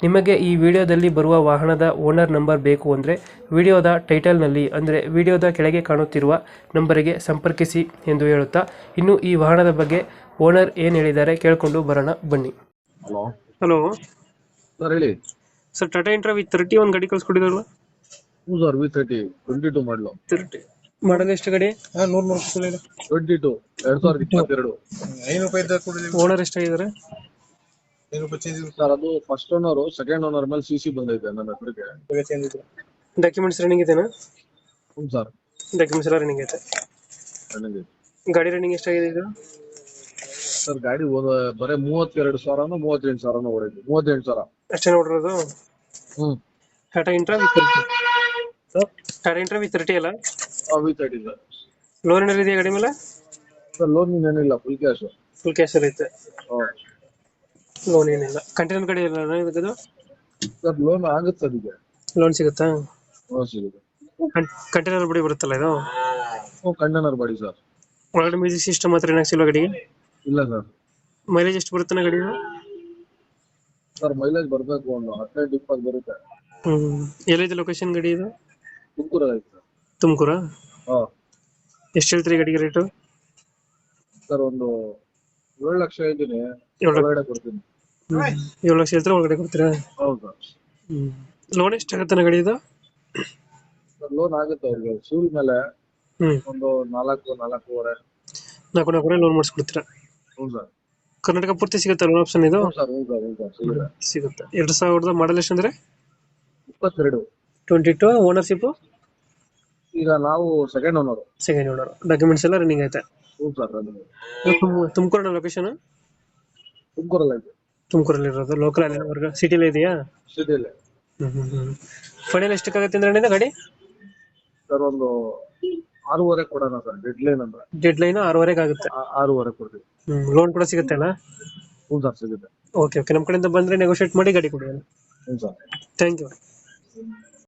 ನಿಮಗೆ ಈ ವಿಡಿಯೋದಲ್ಲಿ ಬರುವ ವಾಹನದ ಓನರ್ ನಂಬರ್ ಬೇಕು ಅಂದರೆ ವಿಡಿಯೋದ ಟೈಟಲ್ನಲ್ಲಿ ಅಂದರೆ ವಿಡಿಯೋದ ಕೆಳಗೆ ಕಾಣುತ್ತಿರುವ ನಂಬರಿಗೆ ಸಂಪರ್ಕಿಸಿ ಎಂದು ಹೇಳುತ್ತಾ ಇನ್ನು ಈ ವಾಹನದ ಬಗ್ಗೆ ಓನರ್ ಏನು ಹೇಳಿದ್ದಾರೆ ಕೇಳಿಕೊಂಡು ಬರೋಣ ಬನ್ನಿ. ಹಲೋ. ಹಲೋ. ಸರ್ ಹೇಳಿ. Sir Tata intra with thirty ಒಂದು ಗಾಡಿ ಕಳ್ಸ್ಕೊಟ್ಟಿದ್ರಲ್ಲ ಹ್ಞೂ sir V thirty twenty two ಮಾಡಲು ತರ್ಟಿ ಮಾಡಲ್ ಎಷ್ಟು ಗಾಡಿ? ಹಾಂ ನೂರು ನೂರು ಟ್ವೆಂಟಿ ಟು ಎರಡ್ ಸಾವಿರದ ಇಪ್ಪತ್ತೆರಡು. ಐನೂರು ರೂಪಾಯಿ ಓನರ್ ಎಷ್ಟಾಗಿದ್ದಾರೆ? ರೂಪಾಯಿ ಚೇಂಜ್ ಸರ್ ಅದು ಫಸ್ಟ್ ಓನರ್ ಸೆಕೆಂಡ್ ಓನರ್ ಮೇಲೆ ಸಿ ಸಿ ಬಂದೈತೆ ನನ್ನ ಹೆಸರಿಗೆ. ಇವಾಗ ಚೇಂಜ್ ಇದೆ. ಡಾಕ್ಯುಮೆಂಟ್ಸ್ ರನ್ನಿಂಗ್ ಇದೆನಾ? ಹ್ಞೂ ಸರ್. ಡಾಕ್ಯುಮೆಂಟ್ಸ್ ಎಲ್ಲ ರನ್ನಿಂಗ್ ಐತೆ. ನನಗೆ ಗಾಡಿ ರನ್ನಿಂಗ್ ಎಷ್ಟಾಗಿದೆ ಇದು? ಸರ್ ಗಾಡಿ ಹೋದ ಬರೀ ಮೂವತ್ತೆರಡು ಸಾವಿರನೋ ಮೂವತ್ತೆಂಟು ಸಾವಿರನೋ ಹೊಡೈತಿ ಮೂವತ್ತೆಂಟು ಸಾವಿರ. ಅಷ್ಟೇ ನೋಡಿರೋದು ಹ್ಞೂ Tata intra with thirty sir? Tata intra with thirty ಅಲ್ಲ? ವಿ ತರ್ಟಿ ಸರ್ ಲೋನ್ ಏನಾರು ಇದೆಯಾ ಗಾಡಿ ಮೇಲೆ? ಸರ್ ಲೋನ್ ಏನಿಲ್ಲ ಫುಲ್ ಕ್ಯಾಶ್ ಫುಲ್ ಕ್ಯಾಶಲ್ಲಿ ಐತೆ. ಹಾಂ. ಲೋನ್ ಏನಿಲ್ಲ. ಕಂಟೈನರ್ ಗಾಡಿ ಇಲ್ಲ ಇದಕ್ಕದು ಸರ್ ಲೋನ್ ಆಗುತ್ತೆ ಅದಕ್ಕೆ ಲೋನ್ ಸಿಗುತ್ತಾ? ಲೋನ್ ಸಿಗುತ್ತೆ. ಕಂಟೈನರ್ ಬಡಿ ಬರುತ್ತಲ್ಲ ಇದು? ಓ ಕಂಟೈನರ್ ಬಾಡಿ ಸರ್. ಒಳಗಡೆ ಮ್ಯೂಸಿಕ್ ಸಿಸ್ಟಮ್ ಹತ್ರ ಏನಾಗ್ಸಿಲ್ವ ಗಾಡಿಗೆ? ಇಲ್ಲ ಸರ್. ಮೈಲೇಜ್ ಎಷ್ಟು ಬರುತ್ತೆ ಗಾಡಿ ಸರ್ ಮೈಲೇಜ್ ಬರಬೇಕು ಒಂದು ಹದಿನೈದು ಇಪ್ಪತ್ತು ಬರುತ್ತೆ. ಹ್ಮ್. ಎಲ್ಲಿದೆ ಲೊಕೇಶನ್ ಗಾಡಿ ಇದು? ತುಮಕೂರಲ್ಲಿ ಐತೆ ಸರ್. ತುಮಕೂರಾ? ಹಾಂ. ಎಷ್ಟು ಹೇಳ್ತೀರಿ ಗಾಡಿಗೆ ರೇಟು ಸರ್ ಒಂದು ಏಳು ಲಕ್ಷ ಇದ್ದೀನಿ ಏಳು ಲಕ್ಷ. ಕೊಡ್ತೀನಿ. ಏಳು ಲಕ್ಷ ಹೇಳ್ತಾರೆ ಒಳಗಡೆ ಕೊಡ್ತೀರಾ? ಹೌದು. ಹ್ಮ್. ಲೋನ್ ಎಷ್ಟಾಗತ್ತೆ ಗಾಡಿ ಇದು ಲೋನ್ ಆಗುತ್ತೆ ಅವ್ರಿಗೆ. ಸಿವಿಲ್ ಮೇಲೆ ಹ್ಮ್. ಒಂದು ನಾಲ್ಕು ನಾಲ್ಕೂವರೆ. ನಾಲ್ಕು ನಾಲ್ಕು ಲೋನ್ ಮಾಡಿಸ್ಕೊಡ್ತೀರಾ? ಹ್ಞೂ ಸರ್. ಕರ್ನಾಟಕ ಪೂರ್ತಿ ಸಿಗುತ್ತೆ ಲೋನ್ ಆಪ್ಷನ್ ಇದು? ಹ್ಞೂ ಸರ್ ಹ್ಞೂ ಸರ್ ಹ್ಞೂ ಸರ್ ಸಿಗುತ್ತೆ. ಸಿಗುತ್ತೆ. ಎರಡು ಸಾವಿರದ ಮಾಡಲ್ ಎಷ್ಟು ಅಂದ್ರೆ? ಇಪ್ಪತ್ತೆರಡು. ಟ್ವೆಂಟಿ ಟು ಓನರ್ಶಿಪ್ ಈಗ ನಾವು second owner second owner documents ಎಲ್ಲ ರನ್ನಿಂಗ್ ಐತೆ ಹ್ಞೂ ಸರ್ ಅದು ತುಮಕೂರಿನ ಲೊಕೇಶನ್ ತುಮಕೂರಲ್ಲಿ ಐತೆ ತುಮಕೂರಲ್ಲಿ ಇರೋದು ಲೋಕಲ್ ಅಲ್ಲಿ ವರ್ಗ ಸಿಟಿಲೇ ಇದೆಯಾ ಸಿಟಿಲಿ ಫೈನಲ್ ಎಷ್ಟಕ್ಕಾಗತ್ತೆ ಅಂದ್ರೆ ಅಣ್ಣ ಗಾಡಿ? ಸರ್ ಒಂದು ಆರೂವರೆ ಕೊಡೋಣ ಸರ್ ಡೆಡ್ ಲೈನ್ ಅಂದ್ರೆ. ಡೆಡ್ ಲೈನ್ ಆರೂವರೆಗೆ ಆಗುತ್ತೆ. ಆ- ಆರೂವರೆ ಕೊಡ್ತೀವಿ. ಹ್ಮ್ ಲೋನ್ ಕೂಡ ಸಿಗುತ್ತೆ ಅಲ್ಲ ಹ್ಞೂ ಸರ್ ಸಿಗುತ್ತೆ. ಓಕೆ ಓಕೆ ನಮ್ಮ ಕಡೆಯಿಂದ ಬಂದ್ರೆ ನೆಗೋಷಿಯೇಟ್ ಮಾಡಿ ಗಾಡಿ ಕೊಡಿ ಹ್ಞೂ ಸರ್ ಥ್ಯಾಂಕ್ ಯು